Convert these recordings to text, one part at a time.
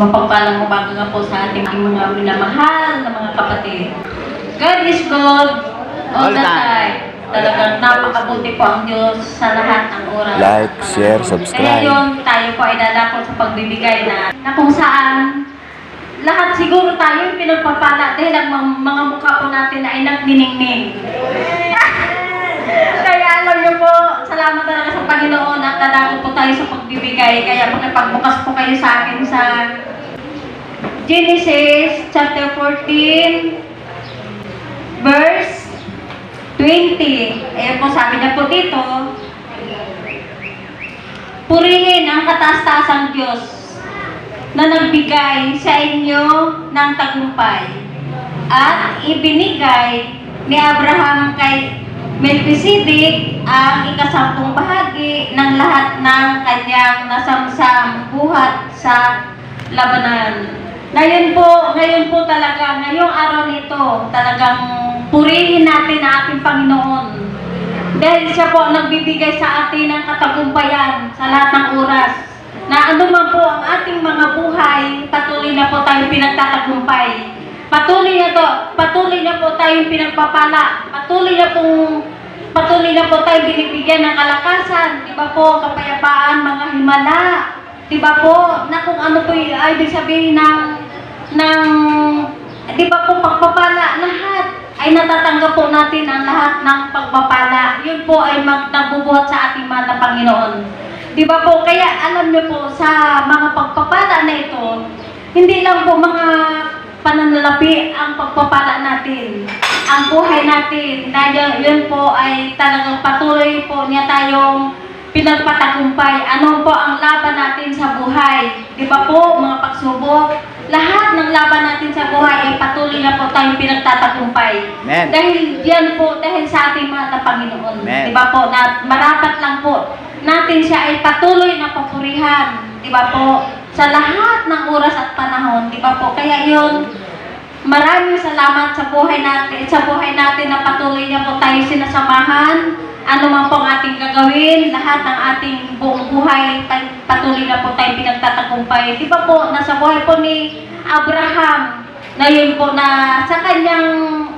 Mapagpalang umaga nga po sa ating mga minamahal na mga kapatid. God is good all the time. Talagang napakabuti po ang Diyos sa lahat ng oras. Like, share, subscribe. Kaya yun, tayo po ay dadako sa pagbibigay na, na kung saan lahat siguro tayo yung pinagpapala dahil ang mga, mga mukha po natin ay nagniningning. Kaya alam niyo po, salamat talaga sa Panginoon at dadako po tayo sa pagbibigay. Kaya pagbukas po kayo sa akin sa Genesis chapter 14 verse 20. Ayan po, sabi niya po dito, Purihin ang kataas-taasang Diyos na nagbigay sa inyo ng tagumpay at ibinigay ni Abraham kay Melchizedek ang ikasampung bahagi ng lahat ng kanyang nasamsam buhat sa labanan. Ngayon po, ngayon po talaga, ngayong araw nito, talagang purihin natin ang ating Panginoon. Dahil siya po nagbibigay sa atin ng katagumpayan sa lahat ng oras. Na ano man po ang ating mga buhay, patuloy na po tayong pinagtatagumpay. Patuloy na to, patuloy na po tayong pinagpapala. Patuloy na pong patuloy na po tayong binibigyan ng kalakasan. Di ba po, kapayapaan, mga himala. Di ba po, na kung ano po yung ay ibig sabihin ng, ng, di ba po, pagpapala, lahat ay natatanggap po natin ang lahat ng pagpapala. Yun po ay mag, sa ating mga Panginoon. Di ba po, kaya alam niyo po, sa mga pagpapala na ito, hindi lang po mga pananalapi ang pagpapala natin. Ang buhay natin, na yun, yun po ay talagang patuloy po niya tayong pinagpatagumpay. Ano po ang laban natin sa buhay? Di ba po, mga pagsubok? Lahat ng laban natin sa buhay ay patuloy na po tayong pinagtatagumpay. Amen. Dahil yan po, dahil sa ating mga na Panginoon. Amen. Di ba po, na marapat lang po natin siya ay patuloy na papurihan. Di ba po? Sa lahat ng oras at panahon. Di ba po? Kaya yun, maraming salamat sa buhay natin, sa buhay natin na patuloy niya po tayo sinasamahan. Ano man po ang ating gagawin, lahat ng ating buong buhay, patuloy na po tayo pinagtatagumpay. Di ba po, nasa buhay po ni Abraham, na yun po na sa kanyang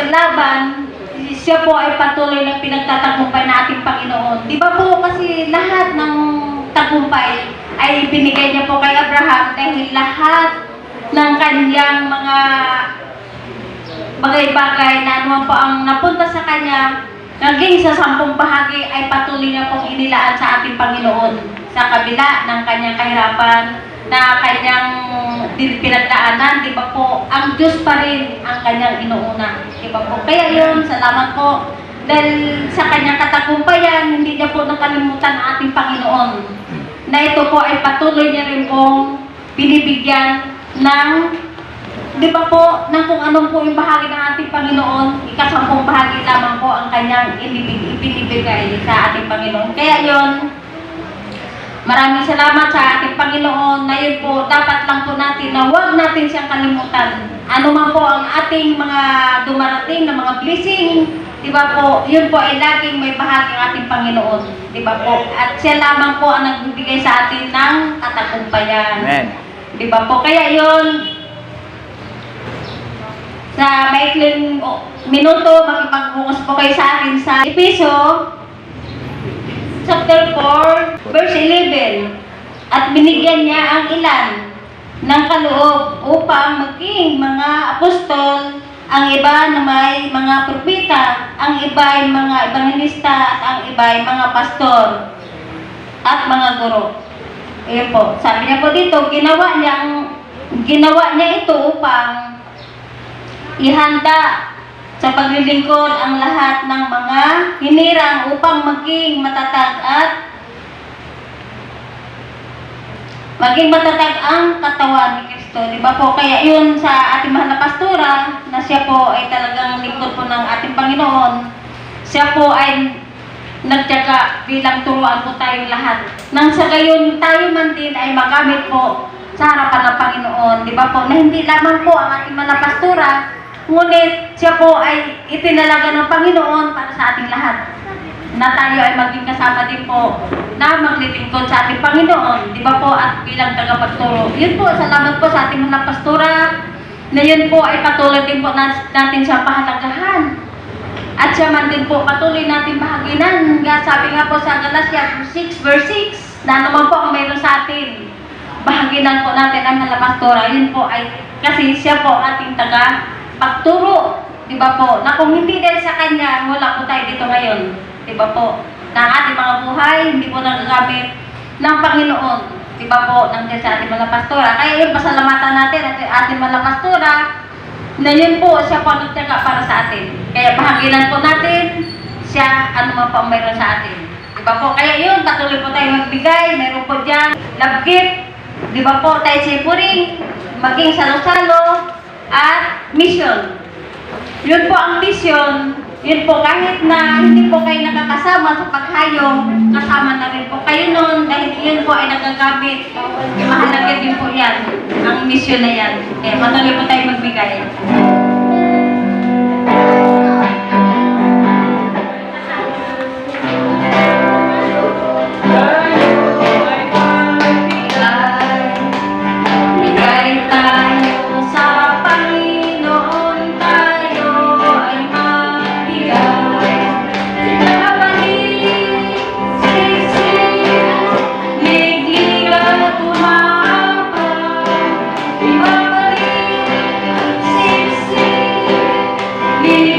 kalaban, siya po ay patuloy na pinagtatagumpay na ating Panginoon. Di ba po kasi lahat ng tagumpay ay binigay niya po kay Abraham dahil lahat ng kanyang mga bagay-bagay na ano po ang napunta sa kanya, naging sa sampung bahagi ay patuloy niya pong inilaan sa ating Panginoon sa kabila ng kanyang kahirapan na kanyang pinagdaanan, di ba po, ang Diyos pa rin ang kanyang inuuna, di ba po. Kaya yun, salamat po. Dahil sa kanyang katagumpayan, hindi niya po nakalimutan ang ating Panginoon. Na ito po ay patuloy niya rin pong binibigyan ng Di ba po, nang kung anong po yung bahagi ng ating Panginoon, ikasampung bahagi lamang po ang kanyang inibig, ibinibigay sa ating Panginoon. Kaya yon maraming salamat sa ating Panginoon na yun po, dapat lang po natin na huwag natin siyang kalimutan. Ano man po ang ating mga dumarating na mga blessing, di ba po, yun po ay laging may bahagi ang ating Panginoon. Di ba po? At siya lamang po ang nagbibigay sa atin ng katagumpayan. Amen. Di ba po? Kaya yun, sa maikling minuto, makipagbukas po kayo sa akin sa Episo, chapter 4, verse 11. At binigyan niya ang ilan ng kaloob upang maging mga apostol, ang iba na may mga propita, ang iba ay mga evangelista, at ang iba ay mga pastor at mga guro. Ayan po, sabi niya po dito, ginawa niya ginawa niya ito upang ihanda sa paglilingkod ang lahat ng mga hinirang upang maging matatag at maging matatag ang katawan ni Kristo. Di ba po? Kaya yun sa ating mahal na pastora, na siya po ay talagang lingkod po ng ating Panginoon, siya po ay nagtyaga bilang turuan po tayong lahat. Nang sa gayon tayo man din ay magamit po sa harapan ng Panginoon. Di ba po? Na hindi lamang po ang ating mga pastora, ngunit siya po ay itinalaga ng Panginoon para sa ating lahat. na tayo ay maging kasama din po na maglilingkod sa ating Panginoon. Di ba po? At bilang tagapagturo. Yun po, salamat po sa ating mga pastora na yun po ay patuloy din po natin siya pahalagahan. At siya man din po patuloy natin bahaginan. Nga sabi nga po sa Galatia 6 verse 6 na naman po ang mayroon sa atin. Bahaginan po natin ang mga pastora. Yun po ay kasi siya po ating taga pagturo. Di ba po? Na kung hindi dahil sa kanya, wala po tayo dito ngayon. Di ba po? Na ating mga buhay, hindi po nagagamit ng Panginoon. Di ba po? Dahil sa ating mga pastora. Kaya yun, pasalamatan natin at ating mga pastora na yun po, siya po ang para sa atin. Kaya bahaginan po natin siya ano man po ang mayroon sa atin. Di ba po? Kaya yun, patuloy po tayo magbigay. Meron po dyan, love gift. Di ba po, tayo sipuri, maging salo-salo, at mission. Yun po ang mission. Yun po, kahit na hindi po kayo nakakasama sa paghayong, kasama na rin po kayo nun dahil yun po ay nagagamit. Mahalaga din po yan, ang mission na yan. Kaya patuloy po tayo magbigay. Happy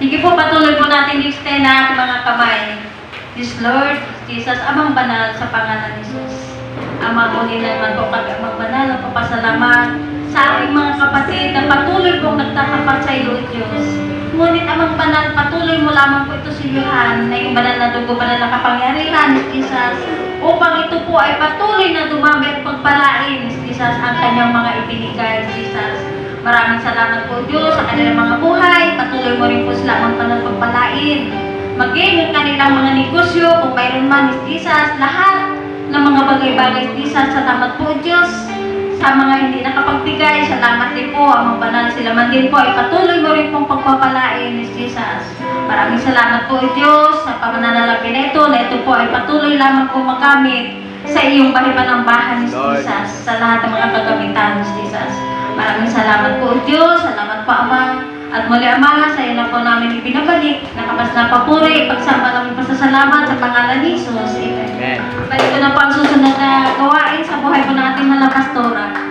Sige po, patuloy po natin yung stay na ating mga kamay. This Lord, Jesus, Amang Banal sa pangalan ni Jesus. Amang muli naman po kami, Amang Banal, ang papasalamat sa ating mga kapatid na patuloy pong nagtatapat sa iyo, Diyos. Ngunit Amang Banal, patuloy mo lamang po ito sa iyohan na yung banal na dugo, banal na kapangyarihan Jesus upang ito po ay patuloy na dumami at pagpalain Jesus ang kanyang mga ibinigay, Jesus. Maraming salamat po Diyos sa kanilang mga buhay. Patuloy mo rin po sila ang panagpagpalain. Maging yung kanilang mga negosyo, kung mayroon man ni Jesus, lahat ng mga bagay-bagay ni Jesus. Salamat po Diyos sa mga hindi nakapagbigay. Salamat din po ang mga banal sila man din po ay patuloy mo rin pong pagpapalain ni Jesus. Maraming salamat po Diyos sa pananalapin na ito na ito po ay patuloy lamang po magamit sa iyong bahipanambahan ni Lord. Jesus sa lahat ng mga kagamitan ni Jesus. Maraming salamat po Diyos, salamat po Ama. At muli Ama, sa iyo na po namin ibinabalik, nakapas na papuri, pagsama namin pasasalamat sa pangalan ni Jesus. Amen. Amen. Balik ko na po ang susunod na gawain sa buhay po ng ating mga pastora.